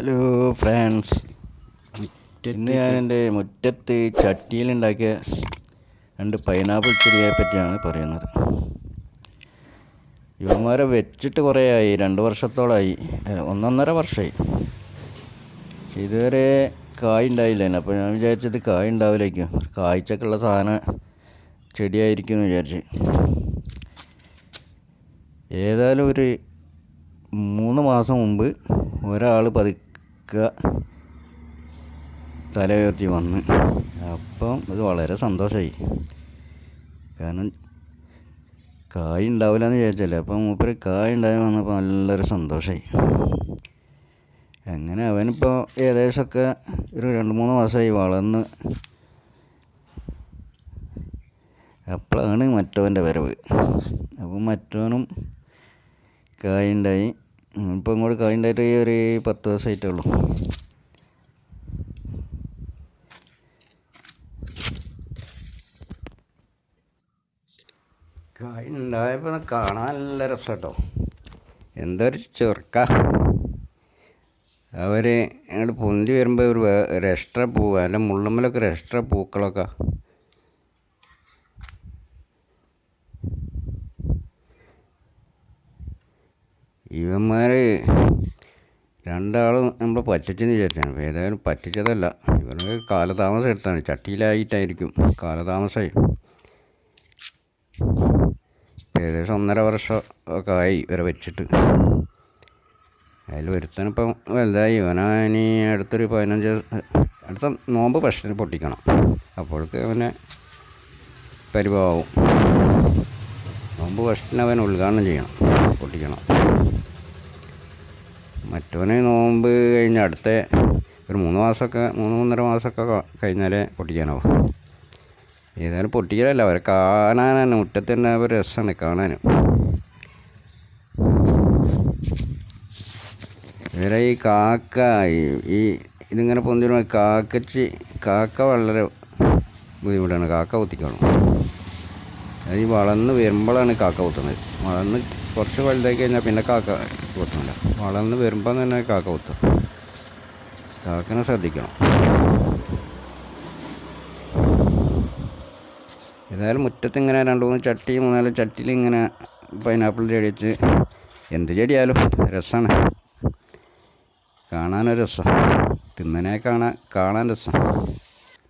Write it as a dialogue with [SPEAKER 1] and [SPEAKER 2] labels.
[SPEAKER 1] Hello friends. ഇന്ന് ഞാൻ എന്റെ മുറ്റത്ത് ചട്ടിയിലുണ്ടാക്കിയ രണ്ട് പൈനാപ്പിൾ ചെടിയെ പറ്റിയാണ് പറയുന്നത്. ഇവന്മാരെ വെച്ചിട്ട് കുറേ ആയി രണ്ട് വർഷത്തോളമായി ഒന്നൊന്നര വർഷമായി ഇതുവരെ കായ് ഉണ്ടായില്ല അപ്പോൾ ഞാൻ വിചാരിച്ചത് കായ് ഉണ്ടാവില്ലായിരിക്കും കായ്ച്ചക്കുള്ള സാധനം ചെടിയായിരിക്കും എന്ന് വിചാരിച്ച്. ഏതായാലും ഒരു മൂന്ന് മാസം മുമ്പ് ഒരാൾ പതുക്കെ തല ഉയർത്തി വന്ന്. അപ്പം ഇത് വളരെ സന്തോഷമായി കാരണം കായ് ഉണ്ടാവില്ല എന്ന് വിചാരിച്ചല്ലേ? അപ്പം മൂപ്പര് കായ് ഉണ്ടായി വന്നപ്പോൾ നല്ലൊരു സന്തോഷമായി അങ്ങനെ അവനിപ്പോൾ ഏകദേശമൊക്കെ ഒരു രണ്ട് മൂന്ന് മാസമായി വളർന്ന്. അപ്പോഴാണ് മറ്റവന്റെ വരവ്. അപ്പം മറ്റവനും കായുണ്ടായി ഇപ്പം ഇങ്ങോട്ട് കായുണ്ടായിട്ട് ഒരു പത്ത് ദിവസമായിട്ടേ ഉള്ളൂ. കായുണ്ടായപ്പോൾ കാണാൻ നല്ല രസം കേട്ടോ എന്തൊരു ചെറുക്ക. അവർ അങ്ങോട്ട് പൊന്തി വരുമ്പോൾ ഒരു എക്സ്ട്രാ പൂവ് അതിന്റെ മുള്ളുമ്മലൊക്കെ ഒരു എക്സ്ട്രാ പൂക്കളൊക്കെ ഇവന്മാർ രണ്ടാളും നമ്മളെ പറ്റിച്ചെന്ന് വിചാരിച്ചാണ്. ഏതായാലും പറ്റിച്ചതല്ല. ഇവർക്ക് കാലതാമസം എടുത്താണ്. ചട്ടിയിലായിട്ടായിരിക്കും കാലതാമസമായി ഏകദേശം ഒന്നര വർഷം ഒക്കെ ആയി ഇവരെ വെച്ചിട്ട്. അതിൽ ഒരുത്തനിപ്പം വലുതായി. ഇവനാ ഇനി അടുത്തൊരു പതിനഞ്ച് അടുത്ത നോമ്പ് ഭക്ഷണം പൊട്ടിക്കണം. അപ്പോഴേക്ക് അവനെ പരിഭവമാവും നോമ്പ് ഭക്ഷണം അവൻ ഉദ്ഘാടനം ചെയ്യണം. പൊട്ടിക്കണം മറ്റവന് നോമ്പ് കഴിഞ്ഞ അടുത്ത ഒരു മൂന്ന് മാസമൊക്കെ മൂന്ന് മൂന്നര മാസമൊക്കെ കഴിഞ്ഞാലേ പൊട്ടിക്കാനാവും. ഏതായാലും പൊട്ടിക്കലല്ല അവരെ കാണാനാണ്. മുറ്റത്ത് തന്നെ ഒരു രസമാണ് കാണാൻ ഇവരെ ഈ കാക്ക ഈ ഇതിങ്ങനെ പൊന്തിരുമ്പോൾ കാക്കച്ച് കാക്ക വളരെ ബുദ്ധിമുട്ടാണ്. കാക്ക കുത്തിക്കണം. അത് ഈ വളർന്ന് വരുമ്പോഴാണ് കാക്ക കുത്തുന്നത്. വളർന്ന് കുറച്ച് വലുതായി കഴിഞ്ഞാൽ പിന്നെ കാക്ക കുത്തുന്നില്ല വളർന്ന് വരുമ്പോൾ തന്നെ കാക്ക കുത്തും. കാക്കനെ ശ്രദ്ധിക്കണം. ഏതായാലും മുറ്റത്ത് ഇങ്ങനെ രണ്ട് മൂന്ന് ചട്ടി മൂന്നാൽ ചട്ടിയിൽ ഇങ്ങനെ പൈനാപ്പിൾ ചെടി വെച്ച് എന്ത് ചെടിയായാലും രസമാണ് കാണാനൊരു രസം. തിന്നനെ കാണാൻ കാണാൻ രസം.